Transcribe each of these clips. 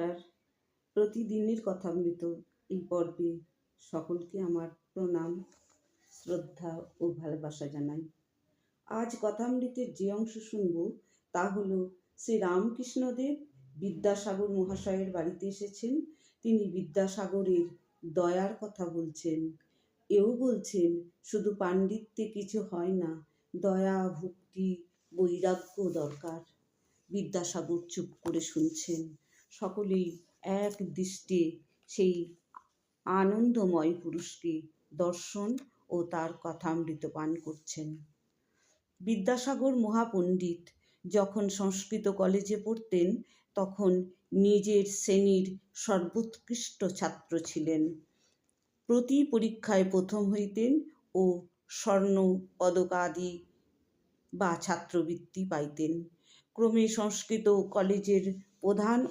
নমস্কার। প্রতিদিনের কথামৃত এই পর্বে সকলকে আমার প্রণাম, শ্রদ্ধা ও ভালোবাসা জানাই। আজ কথামৃতের যে অংশ শুনব তা হল শ্রী রামকৃষ্ণদেব বিদ্যাসাগর মহাশয়ের বাড়িতে এসেছেন। তিনি বিদ্যাসাগরের দয়ার কথা বলছেন। এও বলছেন, শুধু পাণ্ডিত্যে কিছু হয় না, দয়া, ভক্তি, বৈরাগ্য দরকার। বিদ্যাসাগর চুপ করে শুনছেন। সকলেই এক দৃষ্টে সেই আনন্দময় পুরুষকে দর্শন ও তার কথামৃত পান করছেন। বিদ্যাসাগর মহাপণ্ডিত যখন সংস্কৃত কলেজে পড়তেন, তখন নিজের শ্রেণির সর্বোৎকৃষ্ট ছাত্র ছিলেন। প্রতি পরীক্ষায় প্রথম হইতেন ও স্বর্ণ পদকাদি বা ছাত্রবৃত্তি পাইতেন। ক্রমে সংস্কৃত কলেজের প্রধান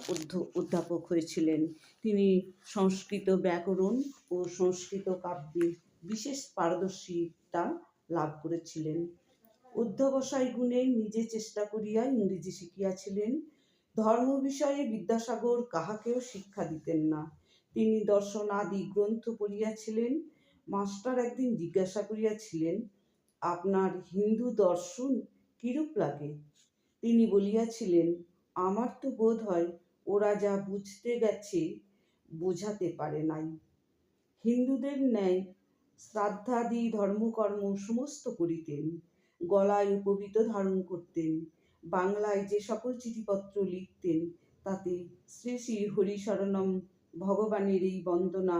অধ্যাপক হয়েছিলেন। তিনি সংস্কৃত ব্যাকরণ ও সংস্কৃত কাব্যে বিশেষ পারদর্শিতা লাভ করেছিলেন। অধ্যবসায় গুণে নিজে চেষ্টা করিয়া ইংরেজি শিখিয়াছিলেন। ধর্ম বিষয়ে বিদ্যাসাগর কাহাকেও শিক্ষা দিতেন না। তিনি দর্শন আদি গ্রন্থ পড়িয়াছিলেন, মাস্টার একদিন জিজ্ঞাসা করিয়াছিলেন, আপনার হিন্দু দর্শন কিরূপ লাগে? তিনি বলিয়াছিলেন আমার তো বোধ হয় ওরা যা বুঝতে গেছে, বোঝাতে পারে নাই। হিন্দুদের ন্যায় শ্রাদ্ধাদি ধর্মকর্ম সমস্ত করিতেন, গলায় উপবিত ধারণ করতেন, বাংলায় যে সকল চিঠিপত্র লিখতেন, তাতে শ্রী শ্রী হরিশরণম ভগবানের এই বন্দনা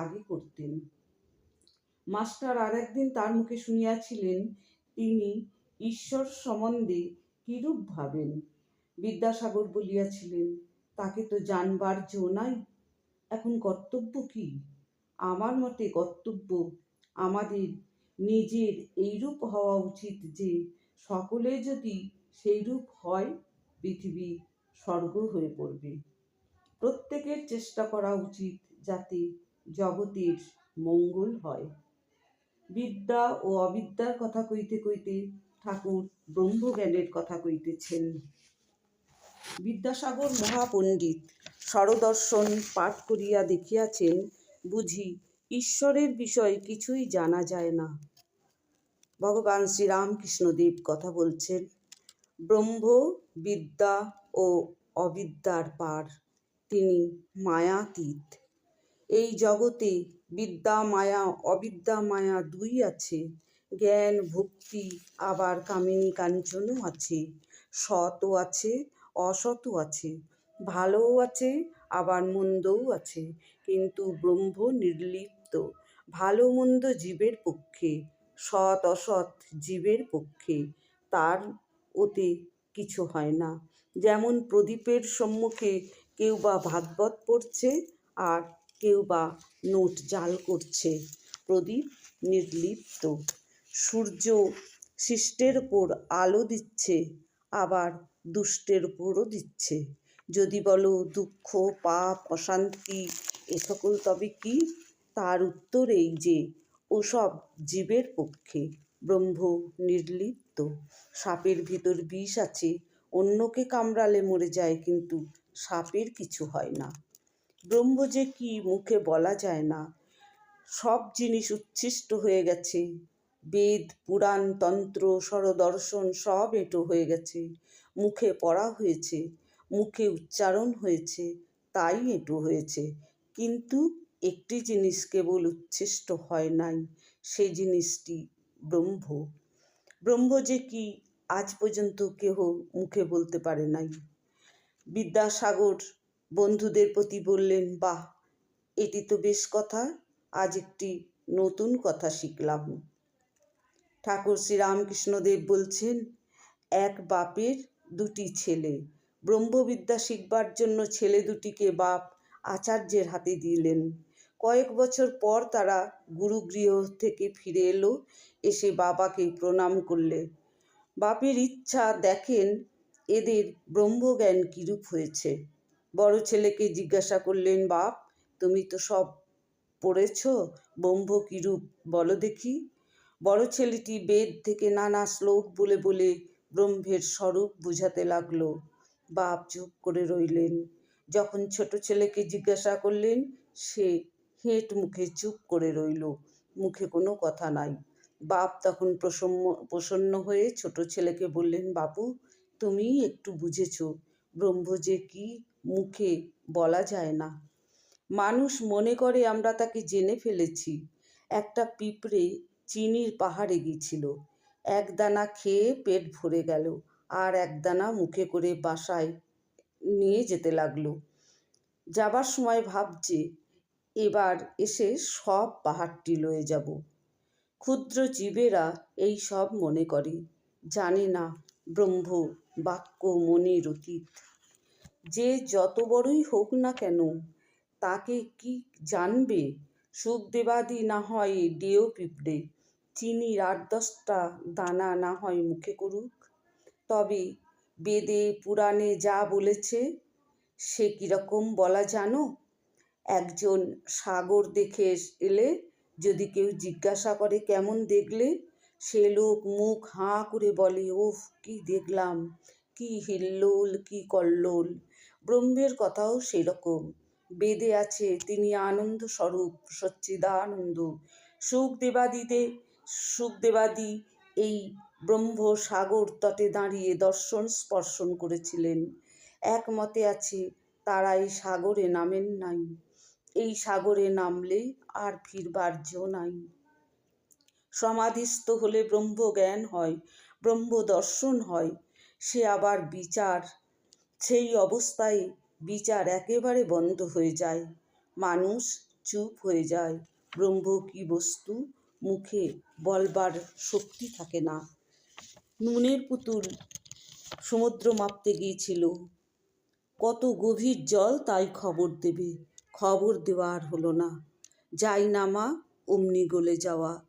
আগে করতেন। মাস্টার আর একদিন তার মুখে শুনিয়াছিলেন, তিনি ঈশ্বর সম্বন্ধে কিরূপ ভাবেন? বিদ্যাসাগর বলিয়াছিলেন, তাকে তো জানবার জো নাই। এখন কর্তব্য কি? আমার মতে কর্তব্য আমাদের নিজের এইরূপ হওয়া উচিত যে, সকলে যদি সেইরূপ হয়, পৃথিবী স্বর্গ হয়ে পড়বে। প্রত্যেকের চেষ্টা করা উচিত যাতে জগতের মঙ্গল হয়। বিদ্যা ও অবিদ্যার কথা কইতে কইতে ঠাকুর ব্রহ্মজ্ঞানের কথা কইতেছেন। বিদ্যাসাগর মহাপণ্ডিত স্বরদর্শন পাঠ করিয়া দেখিয়াছেন বুঝি ঈশ্বরের বিষয় কিছুই জানা যায় না। ভগবান শ্রীরামকৃষ্ণদেব কথা বলছেন, ব্রহ্ম, বিদ্যা ও অবিদ্যার পার, তিনি মায়াতীত। এই জগতে বিদ্যা, মায়া, অবিদ্যা, মায়া দুই আছে। জ্ঞান, ভক্তি, আবার কামিনী কাঞ্চনও আছে। সৎও আছে অসৎও আছে, ভালোও আছে, আবার মন্দও আছে, কিন্তু ব্রহ্ম নির্লিপ্ত, ভালো মন্দ জীবের পক্ষে, সৎ অসৎ জীবের পক্ষে, তার ওতে কিছু হয় না। যেমন প্রদীপের সম্মুখে কেউ বা ভাগবত পড়ছে আর কেউ বা নোট জাল করছে, প্রদীপ নির্লিপ্ত। সূর্য শিষ্টের ওপর আলো দিচ্ছে, আবার দুষ্টের উপরও দিচ্ছে। যদি বলো দুঃখ, পাপ, অশান্তি, এ সকল তবে কি? তার উত্তর এই যে ওসব জীবের পক্ষে, ব্রহ্ম, নির্লিপ্ত। সাপের ভিতর বিষ আছে, অন্যকে কামড়ালে মরে যায়, কিন্তু সাপের কিছু হয় না। ব্রহ্ম যে কি মুখে বলা যায় না, সব জিনিস উচ্ছিষ্ট হয়ে গেছে। বেদ, পুরাণ, তন্ত্র, স্বরদর্শন সব এঁটো হয়ে গেছে। মুখে পড়া হয়েছে, মুখে উচ্চারণ হয়েছে, তাই এঁটো হয়েছে। কিন্তু একটি জিনিস কেবল উচ্ছিষ্ট হয় নাই, সে জিনিসটি ব্রহ্ম। ব্রহ্ম যে কি, আজ পর্যন্ত কেহ মুখে বলতে পারে নাই। বিদ্যাসাগর বন্ধুদের প্রতি বললেন, বাহ, এটি তো বেশ কথা, আজ একটি নতুন কথা শিখলাম। ঠাকুর শ্রীরামকৃষ্ণদেব বলছেন, এক বাপের দুটি ছেলে। ব্রহ্মবিদ্যা শিখবার জন্য ছেলে দুটিকে বাপ আচার্যের হাতে দিলেন। কয়েক বছর পর তারা গুরুগৃহ থেকে ফিরে এলো, এসে বাবাকে প্রণাম করলে। বাপের ইচ্ছা দেখেন এদের ব্রহ্মজ্ঞান কিরূপ হয়েছে। বড় ছেলেকে জিজ্ঞাসা করলেন, বাপ, তুমি তো সব পড়েছ, ব্রহ্ম কিরূপ বলো দেখি? বড় ছেলেটি বেদ থেকে নানা শ্লোক বলে বলে ব্রহ্মের স্বরূপ বুঝাতে লাগল। বাপ চুপ করে রইলেন। যখন ছোট ছেলেকে জিজ্ঞাসা করলেন, সে হেঁট মুখে চুপ করে রইল। মুখে কোনো কথা নাই। বাপ তখন প্রসন্ন প্রসন্ন হয়ে ছোট ছেলেকে বললেন বাবু তুমি একটু বুঝেছ, ব্রহ্ম যে কি মুখে বলা যায় না। মানুষ মনে করে আমরা তাকে জেনে ফেলেছি। একটা পিঁপড়ে চিনির পাহাড়ে গিয়েছিল। এক দানা খেয়ে পেট ভরে গেল আর এক দানা মুখে করে বাসায় নিয়ে যেতে লাগল। যাবার সময় ভাবছে, এবার এসে সব পাহাড়টি লয়ে যাব। ক্ষুদ্র জীবেরা এই সব মনে করে। জানে না ব্রহ্ম বাক্য মনের অতীত। যে যত বড়ই হোক না কেন, তাকে কি জানবে? সুখদেবাদি না হয় ডেও পিঁপড়ে। চিনির আট দশটা দানা না হয় মুখে করুক। তবে বেদে পুরাণে যা বলেছে, সে কীরকম বলা জানো? একজন সাগর দেখে এলে যদি কেউ জিজ্ঞাসা করে কেমন দেখলে, সে লোক মুখ হাঁ করে বলে, ওফ, কি দেখলাম, কি হিল্লোল, কি কল্লোল। ব্রহ্মের কথাও সেরকম। বেদে আছে, তিনি আনন্দ স্বরূপ সচ্চিদানন্দ সুখদেবাদিতে সুখদেবাদি এই ব্রহ্ম সাগর তটে দাঁড়িয়ে দর্শন স্পর্শন করেছিলেন। একমতে আছে, তারা এই সাগরে নামেন নাই। এই সাগরে নামলে আর ফিরবার জো নাই। সমাধিস্থ হলে ব্রহ্ম জ্ঞান হয় ব্রহ্ম দর্শন হয়। সে আবার বিচার, সেই অবস্থায় বিচার একেবারে বন্ধ হয়ে যায়। মানুষ চুপ হয়ে যায়। ব্রহ্ম কি বস্তু? মুখে বলবার শক্তি থাকে না। নুনের পুতুল সমুদ্র মাপতে গিয়েছিল। কত গভীর জল তাই খবর দেবে, খবর দেওয়ার হলো না। যাই নামা, অমনি গলে যাওয়া,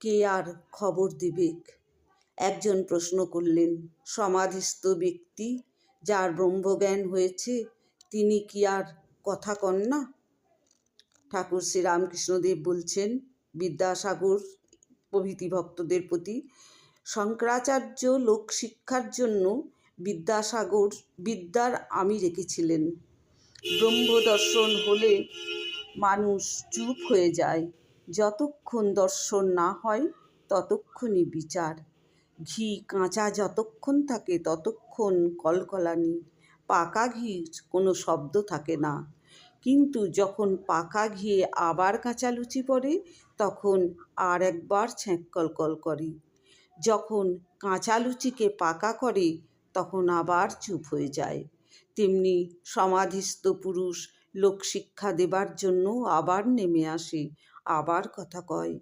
কে আর খবর দেবেক একজন প্রশ্ন করলেন, সমাধিস্থ ব্যক্তি যার ব্রহ্মজ্ঞান হয়েছে, তিনি কি আর কথা কন না? ঠাকুর শ্রী রামকৃষ্ণদেব বলছেন বিদ্যাসাগর প্রভৃতি ভক্তদের প্রতি শঙ্করাচার্য লোক শিক্ষার জন্য বিদ্যাসাগর বিদ্যার আমি রেখেছিলেন। ব্রহ্মদর্শন হলে মানুষ চুপ হয়ে যায়। যতক্ষণ দর্শন না হয়, ততক্ষণই বিচার। ঘি কাঁচা যতক্ষণ থাকে, ততক্ষণ কলকলানি। পাকা ঘির কোনো শব্দ থাকে না। কিন্তু যখন পাকা ঘিয়ে আবার কাঁচা লুচি পড়ে, তখন আর একবার ছ্যাঁক করে। যখন কাঁচা লুচিকে পাকা করে, তখন আবার চুপ হয়ে যায়। তেমনি সমাধিস্থ পুরুষ লোকশিক্ষা দেবার জন্য আবার নেমে আসে, আবার কথা কয়।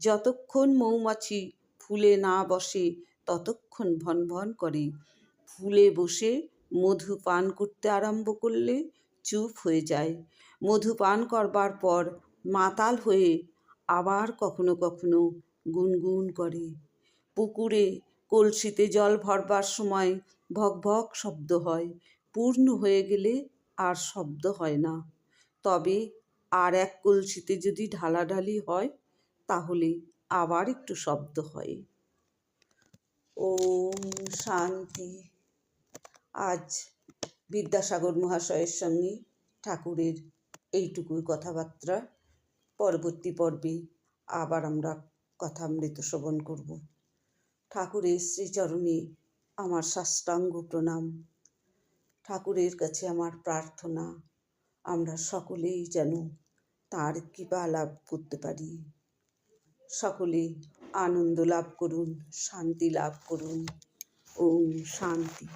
যতক্ষণ মৌমাছি ফুলে না বসে, ততক্ষণ ভন ভন করে। ফুলে বসে মধু পান করতে আরম্ভ করলে চুপ হয়ে যায়। মধু পান করবার পর মাতাল হয়ে আবার কখনো কখনো গুনগুন করে। পুকুরে কলসিতে জল ভরবার সময় ভক ভক শব্দ হয়। পূর্ণ হয়ে গেলে আর শব্দ হয় না। তবে আর এক কলসিতে যদি ঢালাঢালি হয়, তাহলে আবার একটু শব্দ হয়। ওম শান্তি। আজ বিদ্যাসাগর মহাশয়ের সঙ্গে ঠাকুরের এইটুকুই কথাবার্তা। পরবর্তী পর্বে আবার আমরা কথা কথামৃত শ্রবণ করব। ঠাকুরের শ্রীচরণে আমার সাষ্টাঙ্গ প্রণাম। ঠাকুরের কাছে আমার প্রার্থনা, আমরা সকলেই যেন তার কৃপা লাভ করতে পারি। সকলে আনন্দ লাভ করুন, শান্তি লাভ করুন। ওম শান্তি।